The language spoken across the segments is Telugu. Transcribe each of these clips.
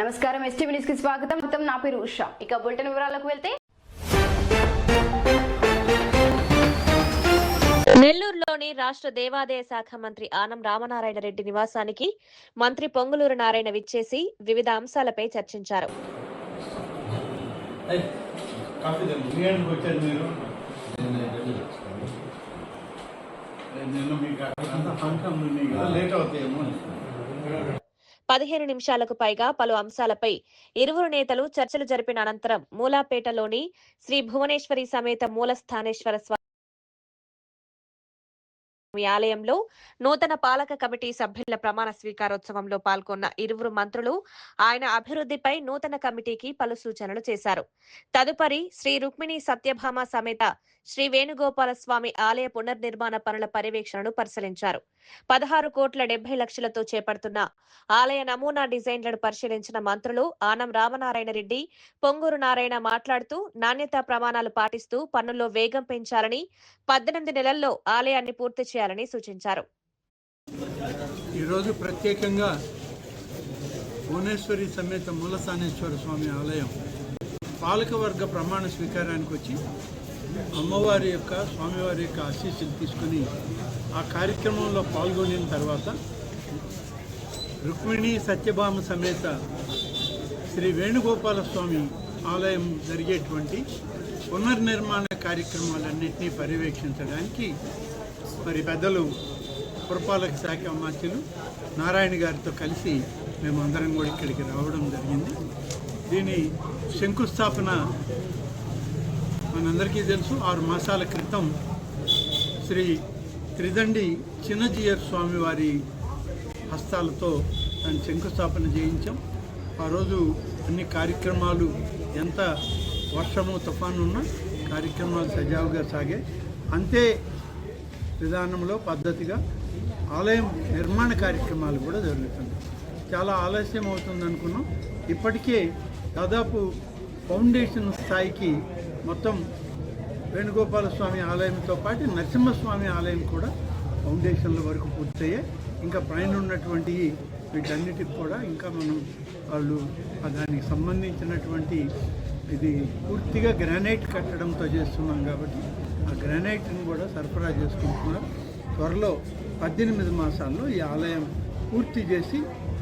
నమస్కారం ఎస్టీవీ న్యూస్కి స్వాగతం. మొత్తం నా పేరు ఉషా. ఇక బులెటిన్ వివరాలకు వెళ్తే నెల్లూరులోని రాష్ట్ర దేవాదాయ శాఖ మంత్రి ఆనం రామనారాయణ రెడ్డి నివాసానికి మంత్రి పొంగులూరు నారాయణ విచ్చేసి వివిధ అంశాలపై చర్చించారు. లేట్ అవుతాయేమో. పదిహేను నిమిషాలకు పైగా పలు అంశాలపై ఇరువురు నేతలు చర్చలు జరిపిన అనంతరం మూలాపేటలోని శ్రీ భువనేశ్వరి సమేత మూలస్థానేశ్వర స్వామి ఆలయంలో నూతన పాలక కమిటీ సభ్యుల ప్రమాణ స్వీకారోత్సవంలో పాల్గొన్న ఇరువురు మంత్రులు ఆయన అభివృద్ధిపై నూతన కమిటీకి పలు సూచనలు చేశారు. తదుపరి శ్రీ రుక్మిణి సత్యభామ సమేత శ్రీ వేణుగోపాలస్వామి ఆలయ పునర్నిర్మాణ పనుల పర్యవేక్షణను పరిశీలించారు. పదహారు కోట్ల డెబ్బై లక్షలతో చేపడుతున్న ఆలయ నమూనా డిజైన్లను పరిశీలించిన మంత్రులు ఆనం రామనారాయణ రెడ్డి పొంగూరు నారాయణ మాట్లాడుతూ నాణ్యతా ప్రమాణాలు పాటిస్తూ పనుల్లో వేగం పెంచాలని పద్దెనిమిది నెలల్లో ఆలయాన్ని పూర్తి చేయాలని సూచించారు. ఈరోజు ప్రత్యేకంగా భువనేశ్వరి సమేత మూలసానేశ్వర స్వామి ఆలయం పాలకవర్గ ప్రమాణ స్వీకారానికి వచ్చి అమ్మవారి యొక్క స్వామివారి యొక్క ఆశీస్సులు తీసుకుని ఆ కార్యక్రమంలో పాల్గొనిన తర్వాత రుక్మిణి సత్యభామ సమేత శ్రీ వేణుగోపాల స్వామి ఆలయం జరిగేటువంటి పునర్నిర్మాణ కార్యక్రమాలన్నింటినీ పర్యవేక్షించడానికి మరి పెద్దలు పురపాలక శాఖ మంత్రులు నారాయణ గారితో కలిసి మేమందరం కూడా ఇక్కడికి రావడం జరిగింది. దీని శంకుస్థాపన మనందరికీ తెలుసు ఆరు మాసాల క్రితం శ్రీ త్రిదండి చిన్నజీయర్ స్వామి వారి హస్తాలతో దాన్ని శంకుస్థాపన చేయించాం. ఆ రోజు అన్ని కార్యక్రమాలు ఎంత వర్షము తుఫాను ఉన్నా కార్యక్రమాలు సజావుగా సాగే అంతే విధానంలో పద్ధతిగా ఆలయం నిర్మాణ కార్యక్రమాలు కూడా జరుగుతుంది చాలా ఆలస్యం అవుతుంది అనుకున్నాం ఇప్పటికే దాదాపు ఫౌండేషన్ స్థాయికి మొత్తం వేణుగోపాల స్వామి ఆలయంతో పాటు నరసింహస్వామి ఆలయం కూడా ఫౌండేషన్ల వరకు పూర్తయ్యాయి. ఇంకా పైన ఉన్నటువంటి వీటన్నిటికి కూడా ఇంకా మనం వాళ్ళు దానికి సంబంధించినటువంటి ఇది పూర్తిగా గ్రానైట్ కట్టడంతో చేస్తున్నాం కాబట్టి ఆ గ్రానైట్ని కూడా సరఫరా చేసుకుంటున్నారు. త్వరలో పద్దెనిమిది మాసాల్లో ఈ ఆలయం పూర్తి చేసి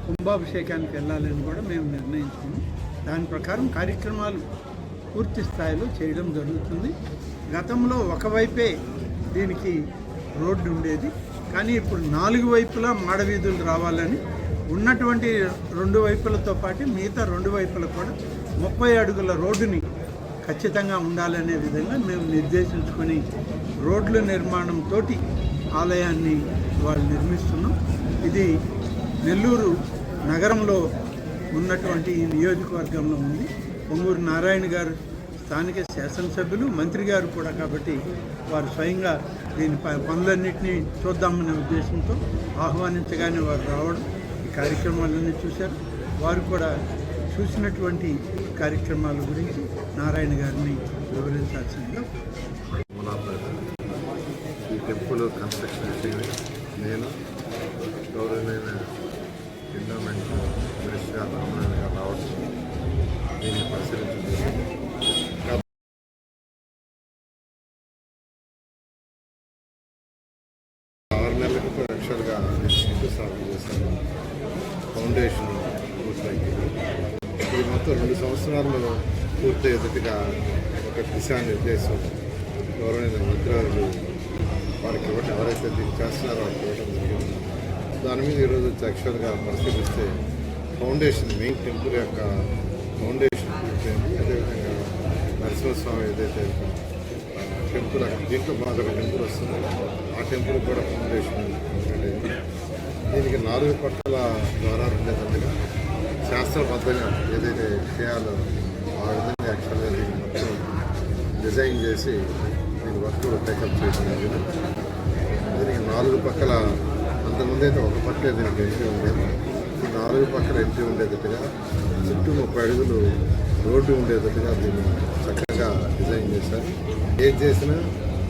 కుంభాభిషేకానికి వెళ్ళాలని కూడా మేము నిర్ణయించుకున్నాం. దాని ప్రకారం కార్యక్రమాలు పూర్తి స్థాయిలో చేయడం జరుగుతుంది. గతంలో ఒకవైపే దీనికి రోడ్డు ఉండేది. కానీ ఇప్పుడు నాలుగు వైపులా మాడవీధులు రావాలని ఉన్నటువంటి రెండు వైపులతో పాటు మిగతా రెండు వైపుల కూడా ముప్పై అడుగుల రోడ్డుని ఖచ్చితంగా ఉండాలనే విధంగా మేము నిర్దేశించుకొని రోడ్ల నిర్మాణంతో ఆలయాన్ని వాళ్ళు నిర్మిస్తున్నాం. ఇది నెల్లూరు నగరంలో ఉన్నటువంటి ఈ నియోజకవర్గంలో ఉంది. పొంగూరు నారాయణ గారు స్థానిక శాసనసభ్యులు మంత్రి గారు కూడా కాబట్టి వారు స్వయంగా దీని ప- పనులన్నింటినీ చూద్దామనే ఉద్దేశంతో ఆహ్వానించగానే వారు రావడం ఈ కార్యక్రమాలన్నీ చూశారు. వారు కూడా చూసినటువంటి కార్యక్రమాల గురించి నారాయణ గారిని వివరించాల్సిందిగా ఈ టెంపుల్ కన్స్ట్రక్షన్ నేను గౌరవ ఆరు నెలల యాక్చువల్గా శంకుస్థాపన చేశాను. ఫౌండేషన్ పూర్తయింది. ఇది మొత్తం రెండు సంవత్సరాల్లో పూర్తయ్యేటట్టుగా ఒక దిశానిర్దేశం గౌరవనీయ మంత్రులు వారికి ఇవ్వడం ఎవరైతే దీన్ని చేస్తున్నారో వాళ్ళకి ఇవ్వడం జరిగింది. దాని మీద ఈరోజు వచ్చి యాక్చువల్గా పరిశీలిస్తే ఫౌండేషన్ మెయిన్ టెంపుల్ యొక్క ఫౌండేషన్ పూర్తయింది. అదేవిధంగా నరసింహస్వామి ఏదైతే టెంపుల్ అక్కడ దీంట్లో మాకు టెంపుల్ వస్తుంది. ఆ టెంపుల్ కూడా ఫౌండేషన్ దీనికి నాలుగు పక్కల ద్వారా ఉండేదండగా. శాస్త్రబద్ధంగా ఏదైతే చేయాలో ఆ విధంగా యాక్చువల్గా దీన్ని మొత్తం డిజైన్ చేసి దీని వర్క్ టేకప్ చేయడం జరిగింది. దీనికి నాలుగు పక్కల అంతకుముందు అయితే ఒక పక్కే దీనికి ఎంట్రీ ఉండేది. ఈ నాలుగు పక్కల ఎంట్రీ ఉండేటట్టుగా చుట్టూ ముప్పై అడుగులు రోడ్డు ఉండేటట్టుగా దీన్ని చక్కగా డిజైన్ చేశారు. ఏది చేసినా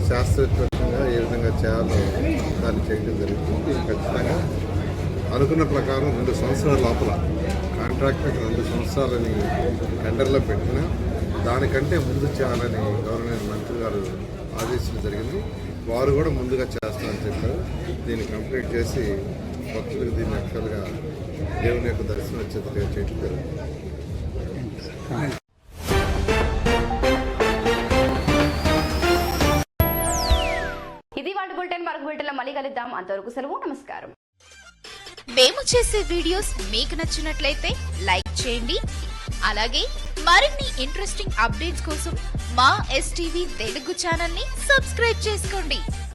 శాస్త్రవేత్తంగా ఏ విధంగా చేయాలో దాన్ని చేయడం జరుగుతుంది. ఇది ఖచ్చితంగా అనుకున్న ప్రకారం రెండు సంవత్సరాల లోపల కాంట్రాక్టర్కి రెండు సంవత్సరాలని టెండర్లో పెట్టినా దానికంటే ముందు చేయాలని గవర్నమెంట్ మంత్రి గారు ఆదేశించడం జరిగింది. వారు కూడా ముందుగా చేస్తారని చెప్పారు. దీన్ని కంప్లీట్ చేసి భక్తులకు దీన్ని యాక్చువల్గా దేవుని యొక్క దర్శనం వచ్చేట్టుగా చేయడం జరుగుతుంది. ఇది వాళ్ళ బులెటిన్ మరొక బులెటిన్ మళ్ళీ కలుద్దాం. అంతవరకు సెలవు నమస్కారం. మేము చేసే వీడియోస్ మీకు నచ్చినట్లయితే లైక్ చేయండి. అలాగే మరిన్ని ఇంట్రెస్టింగ్ అప్డేట్స్ కోసం మా ఎస్టీవీ తెలుగు ఛానల్ని సబ్స్క్రైబ్ చేసుకోండి.